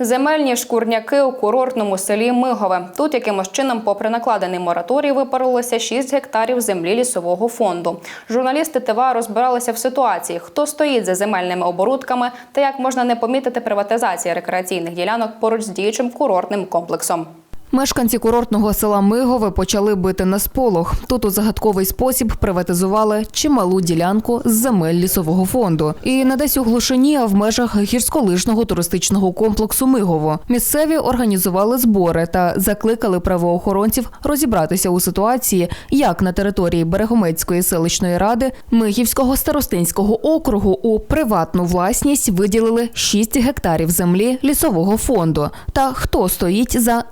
Земельні шкурняки у курортному селі Мигове. Тут якимось чином, попри накладений мораторій, випарилося 6 гектарів землі лісового фонду. Журналісти ТВА розбиралися в ситуації, хто стоїть за земельними оборудками та як можна не помітити приватизації рекреаційних ділянок поруч з діючим курортним комплексом. Мешканці курортного села Мигове почали бити на сполох. Тут у загадковий спосіб приватизували чималу ділянку з земель лісового фонду. І не десь у глушині, а в межах гірськолижного туристичного комплексу Мигово. Місцеві організували збори та закликали правоохоронців розібратися у ситуації, як на території Берегомецької селищної ради Мигівського старостинського округу у приватну власність виділили 6 гектарів землі лісового фонду. Та хто стоїть за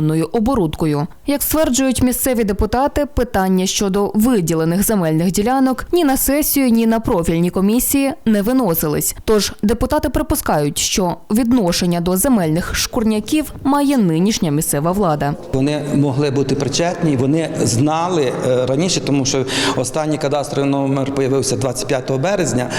незаконною оборудкою? Як стверджують місцеві депутати, питання щодо виділених земельних ділянок ні на сесію, ні на профільні комісії не виносились. Тож депутати припускають, що відношення до земельних шкурняків має нинішня місцева влада. Вони могли бути причетні, вони знали е, раніше, тому що останній кадастровий номер появився 25 березня,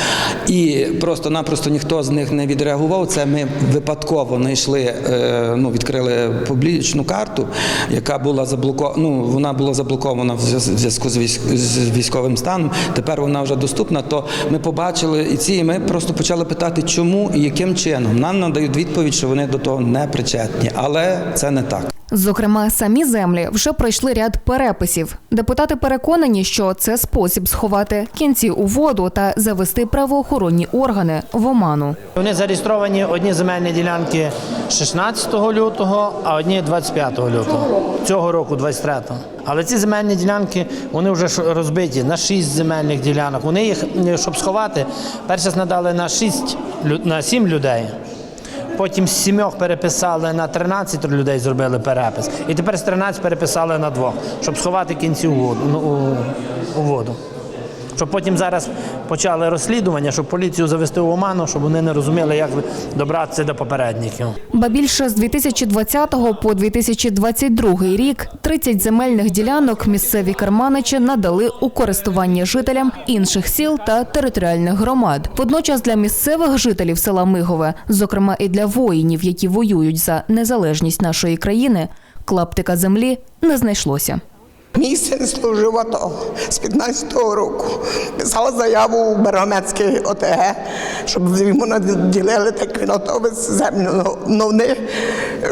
і просто-напросто ніхто з них не відреагував. Це ми випадково знайшли, е, ну, відкрили публічну карту, яка була заблокована. Ну, вона була заблокована в зв'язку з військ- з військовим станом. Тепер вона вже доступна. То ми побачили і ці, і ми просто почали питати, чому і яким чином. Нам надають відповідь, що вони до того не причетні, але це не так. Зокрема, самі землі вже пройшли ряд переписів. Депутати переконані, що це спосіб сховати кінці у воду та завести правоохоронні органи в оману. Вони зареєстровані одні земельні ділянки 16 лютого, а одні 25 лютого цього року, 23-го. Але ці земельні ділянки вони вже розбиті на 6 земельних ділянок. Вони їх, щоб сховати, перше надали на 6, лю- на 7 людей. Потім з сімьох переписали на 13 людей, зробили перепис. І тепер з 13 переписали на двох, щоб сховати кінці у воду. Ну, у, у воду. Щоб потім зараз почали розслідування, щоб поліцію завести в оману, щоб вони не розуміли, як добратися до попередників. Ба більше з 2020 по 2022 рік 30 земельних ділянок місцеві керманичі надали у користування жителям інших сіл та територіальних громад. Водночас для місцевих жителів села Мигове, зокрема і для воїнів, які воюють за незалежність нашої країни, клаптика землі не знайшлося. Мій син служив АТО з 15-го року. Писала заяву у Беромецький ОТГ, щоб йому наділили так він без землю. Ну, Ну, вони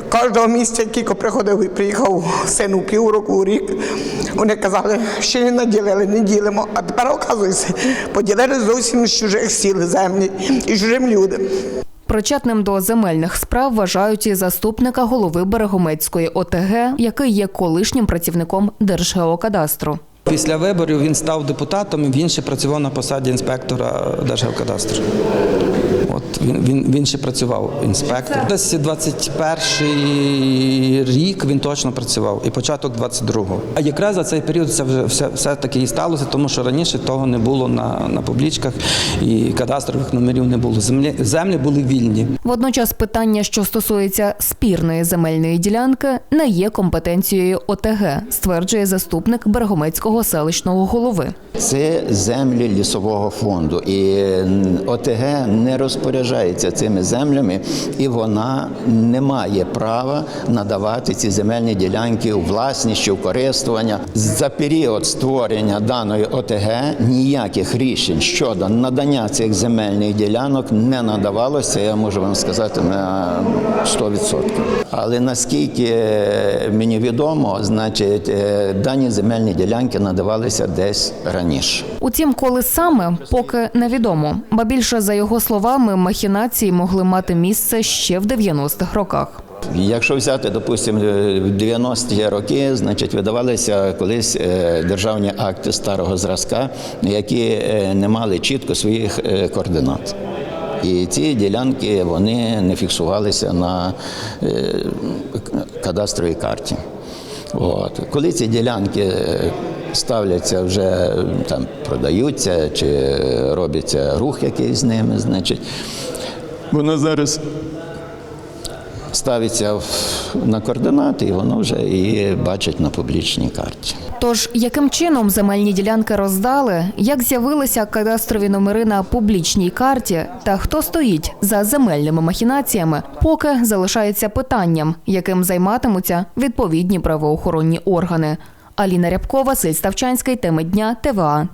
кожного місця, кілько приходив і приїхав син у півроку, у рік. Вони казали, що не наділили, не ділимо. А тепер, оказується, поділили зовсім з чужих сіл землі і чужим людям. Причетним до земельних справ вважають і заступника голови Берегомецької ОТГ, який є колишнім працівником Держгеокадастру. Після виборів він став депутатом і він ще працював на посаді інспектора Держгеокадастру. От він, він, він ще працював інспектор. Десь 21 рік він точно працював, і початок 22-го. А якраз за цей період це вже все, все таки і сталося, тому що раніше того не було на, на публічках і кадастрових номерів не було. Землі, землі були вільні. Водночас питання, що стосується спірної земельної ділянки, не є компетенцією ОТГ, стверджує заступник Берегомецького селищного голови. Це землі лісового фонду, і ОТГ не розпоряджається цими землями, і вона не має права надавати ці земельні ділянки у власність чи в користування. За період створення даної ОТГ ніяких рішень щодо надання цих земельних ділянок не надавалося. Я можу вам сказати на 100%. Але наскільки мені відомо, значить е, дані земельні ділянки надавалися десь раніше. Утім, коли саме поки невідомо. Ба більше за його словами, махінації могли мати місце ще в 90-х роках. Якщо взяти, допустимо, в 90-ті роки, значить, видавалися колись е, державні акти старого зразка, які е, не мали чітко своїх е, координат. І ці ділянки вони не фіксувалися на кадастровій карті. От. Коли ці ділянки е, ставляться вже там продаються чи робиться рух якийсь з ними, значить, воно зараз ставиться на координати, і воно вже і бачить на публічній карті. Тож, яким чином земельні ділянки роздали, як з'явилися кадастрові номери на публічній карті, та хто стоїть за земельними махінаціями, поки залишається питанням, яким займатимуться відповідні правоохоронні органи. Аліна Рябкова, Василь Ставчанський, теми дня ТВА.